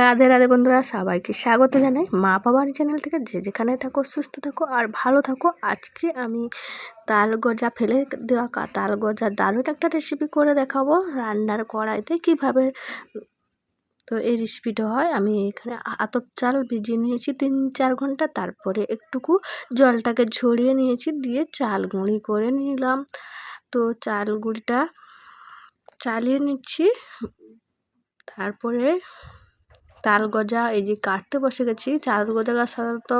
রাধে রাধে বন্ধুরা, সবাইকে স্বাগত জানাই মা বাবার চ্যানেল থেকে। যে যেখানে থাকো, সুস্থ থাকো আর ভালো থাকো। আজকে আমি তাল গজা ফেলে দেওয়া তাল গজা দারুণ একটা রেসিপি করে দেখাবো রান্নার কড়াইতে কীভাবে। তো এই রেসিপিটা হয়, আমি এখানে আতপ চাল ভিজিয়ে নিয়েছি তিন চার ঘণ্টা। তারপরে একটুকু জলটাকে ঝরিয়ে নিয়েছি, দিয়ে চাল গুঁড়ি করে নিলাম। তো চাল গুঁড়িটা চালিয়ে নিচ্ছি। তারপরে তাল গজা, এই যে কাটতে বসে গেছি। চাল গজা গাছ সাধারণত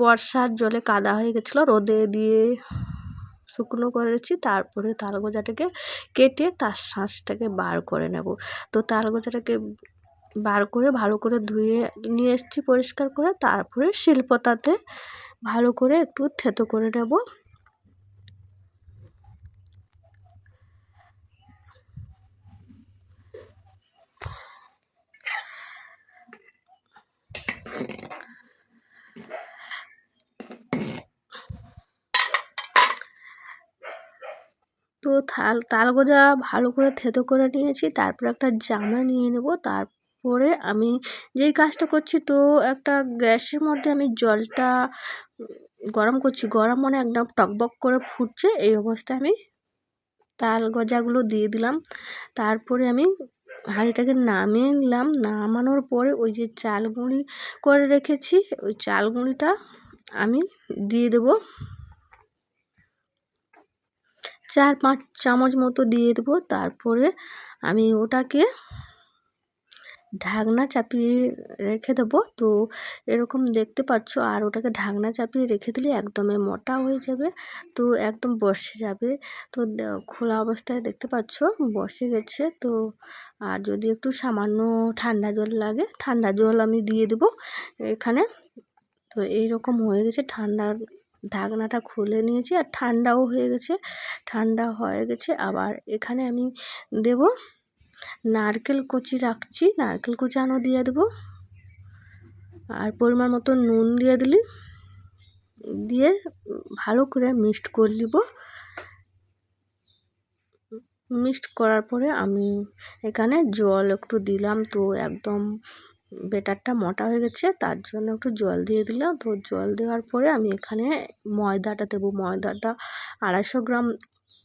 বর্ষার জলে কাদা হয়ে গেছিল। রোদে দিয়ে শুকনো করেছি। তারপরে তাল গজাটাকে কেটে তার শাঁসটাকে বার করে নেব। তো তাল গজাটাকে বার করে ভালো করে ধুয়ে নিয়ে এসেছি পরিষ্কার করে। তারপরে শিলপতাতে ভালো করে একটু থেতো করে নেব। তো থাল, তাল গজা ভালো করে থেতো করে নিয়েছি, তারপর একটা জামা নিয়ে নেব। তারপরে আমি যেই কাজটা করছি, তো একটা গ্যাসের মধ্যে আমি জলটা গরম করছি। গরম মানে একদম টকবক করে ফুটছে, এই অবস্থায় আমি তাল গজাগুলো দিয়ে দিলাম। তারপরে আমি হাঁড়িটাকে নামিয়ে নিলাম। নামানোর পরে ওই যে চাল গুঁড়ি করে রেখেছি, ওই চাল গুঁড়িটা আমি দিয়ে দেবো। চার পাঁচ চামচ মতো দিয়ে দেবো। তারপরে আমি ওটাকে ঢাকনা চাপিয়ে রেখে দেবো। তো এরকম দেখতে পাচ্ছ, আর ওটাকে ঢাকনা চাপিয়ে রেখে দিলে একদমই মোটা হয়ে যাবে, তো একদম বসে যাবে। তো খোলা অবস্থায় দেখতে পাচ্ছ, বসে গেছে। তো আর যদি একটু সামান্য ঠান্ডা জল লাগে, ঠান্ডা জল আমি দিয়ে দেবো এখানে। তো এই রকম হয়ে গেছে ঠান্ডার ঢাকনাটা খুলে নিয়েছি আর ঠান্ডাও হয়ে গেছে। ঠান্ডা হয়ে গেছে। আবার এখানে আমি দেব নারকেল কুচি রাখছি। নারকেল কুচানো দিয়ে দেবো। আর পরিমাণ মতো নুন দিয়ে দিলি। দিয়ে ভালো করে মিক্সড করে নিব। মিক্সড করার পরে আমি এখানে জল একটু দিলাম তো একদম বেটারটা মোটা হয়ে গেছে, তার জন্য একটু জল দিয়ে দিলাম। তো জল দেওয়ার পরে আমি এখানে ময়দাটা দেবো। ময়দাটা আড়াইশো গ্রাম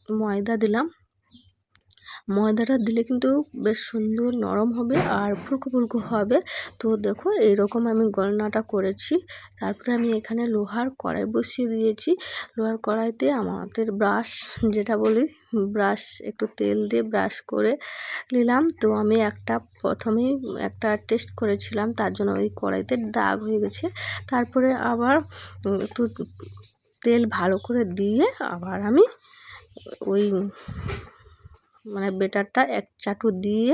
ময়দা দিলাম। ময়দাটা দিলে কিন্তু বেশ সুন্দর নরম হবে আর ফুলকো ফুলকো হবে। তো দেখো এইরকম আমি গলনাটা করেছি। তারপরে আমি এখানে লোহার কড়াই বসিয়ে দিয়েছি। লোহার কড়াইতে আমাদের ব্রাশ, যেটা বলি, ব্রাশ, একটু তেল দিয়ে ব্রাশ করে নিলাম। তো আমি একটা, প্রথমেই একটা টেস্ট করেছিলাম, তার জন্য ওই কড়াইতে দাগ হয়ে গেছে। তারপরে আবার একটু তেল ভালো করে দিয়ে আবার আমি ওই মানে বেটারটা এক চাটু দিয়ে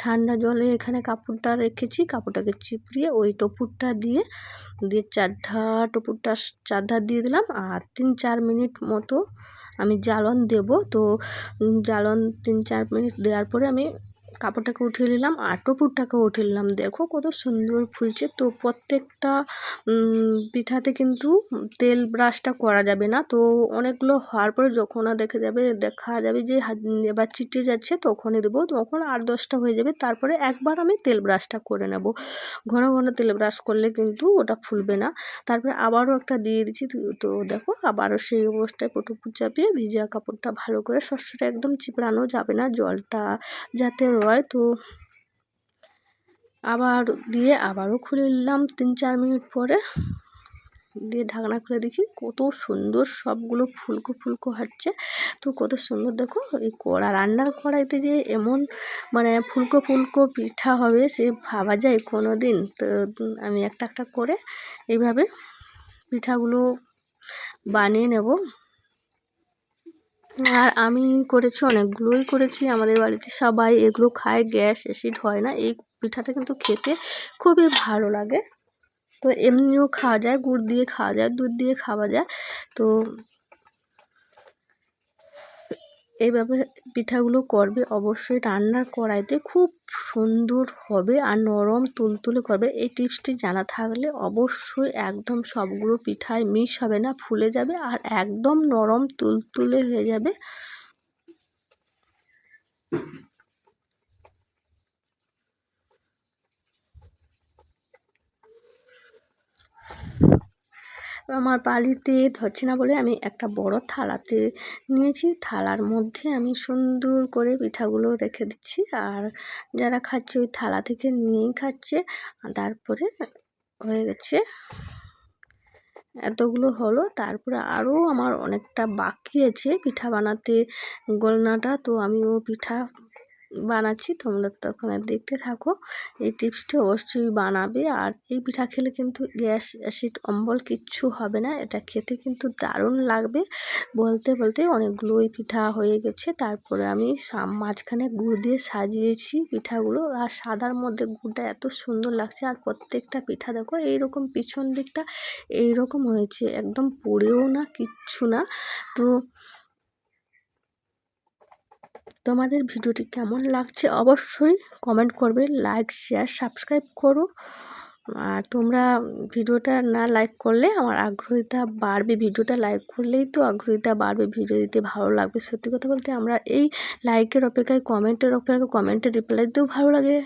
ঠান্ডা জলে এখানে কাপড়টা রেখেছি, কাপড়টাকে চিপড়িয়ে ওই টপুরটা দিয়ে দিয়ে চারধার টপুরটা চারধার দিয়ে দিলাম আর তিন চার মিনিট মতো আমি জ্বালন দেবো। তো জ্বালন তিন চার মিনিট দেওয়ার পরে আমি কাপড়টাকে উঠিয়ে নিলাম আর টপুরটাকে উঠিয়ে নিলাম। দেখো কত সুন্দর ফুলছে তো প্রত্যেকটা পিঠাতে কিন্তু তেল ব্রাশটা করা যাবে না। তো অনেকগুলো হওয়ার পরে যখন আর দেখে যাবে, দেখা যাবে যে এবার চিটে যাচ্ছে তখনই দেবো। তখন আট দশটা হয়ে যাবে, তারপরে একবার আমি তেল ব্রাশটা করে নেব। ঘন ঘন তেল ব্রাশ করলে কিন্তু ওটা ফুলবে না। তারপরে আবারও একটা দিয়ে দিচ্ছি, তো দেখো আবারও সেই অবস্থায় পটুপুর চাপিয়ে ভিজা কাপড়টা ভালো করে শস্যটা একদম চিপড়ানো যাবে না। জলটা যাতে রয় তো আবার দিয়ে আবারও খুলে নিলাম তিন চার মিনিট পরে। দিয়ে ঢাকনা খুলে দেখি কত সুন্দর সবগুলো ফুলকো ফুলকো হাঁটছে। তো কত সুন্দর দেখো, এই কড়া, রান্নার কড়াইতে যে এমন মানে ফুলকো ফুলকো পিঠা হবে সে ভাবা যায় কোনো দিন তো আমি একটা একটা করে এইভাবে পিঠাগুলো বানিয়ে নেব। আর আমি করেছি, অনেকগুলোই করেছি। আমাদের বাড়িতে সবাই এগুলো খায়, গ্যাস, অ্যাসিড হয় না। এই পিঠাটা কিন্তু খেতে খুবই ভালো লাগে। তো এমনিও খাওয়া যায়, গুড় দিয়ে খাওয়া যায়, দুধ দিয়ে খাওয়া যায়। তো এইভাবে পিঠাগুলো করবে, অবশ্যই রান্নার কড়াইতে খুব সুন্দর হবে আর নরম তুলতুলে করবে। এই টিপসটি জানা থাকলে অবশ্যই একদম সবগুলো পিঠায় মিশ হবে না, ফুলে যাবে আর একদম নরম তুলতুলে হয়ে যাবে। আমার বালিতে ধরছে না বলে আমি একটা বড় থালাতে নিয়েছি। থালার মধ্যে আমি সুন্দর করে পিঠাগুলো রেখে দিচ্ছি। আর যারা খাচ্ছে ওই থালা থেকে নিয়েই খাচ্ছে। তারপরে হয়ে গেছে এতগুলো হলো। তারপরে আরও আমার অনেকটা বাকি আছে পিঠা বানাতে। গোলনাটা তো আমি ও পিঠা বানাচ্ছি, তোমরা তখন দেখতে থাকো। এই টিপসটি অবশ্যই বানাবে। আর এই পিঠা খেলে কিন্তু গ্যাস, অ্যাসিড, অম্বল কিচ্ছু হবে না। এটা খেতে কিন্তু দারুণ লাগবে। বলতে বলতে অনেকগুলো ওই পিঠা হয়ে গেছে। তারপরে আমি মাঝখানে গুড় দিয়ে সাজিয়েছি পিঠাগুলো। আর সাদার মধ্যে গুড়টা এত সুন্দর লাগছে। আর প্রত্যেকটা পিঠা দেখো, এইরকম পিছন দিকটা এইরকম হয়েছে। একদম পড়েও না, কিচ্ছু না। তো তোমাদের ভিডিওটি কেমন লাগছে অবশ্যই কমেন্ট করবে লাইক শেয়ার সাবস্ক্রাইব করো। আর তোমরা ভিডিওটা না লাইক করলে আমার আগ্রহীতা বাড়বে, ভিডিওটা লাইক করলেই তো আগ্রহীতা বাড়বে, ভিডিও দিতে ভালো লাগবে। সত্যি কথা বলতে আমরা এই লাইকের অপেক্ষায় কমেন্টের অপেক্ষায় কমেন্টের রিপ্লাই দিতেও ভালো লাগে।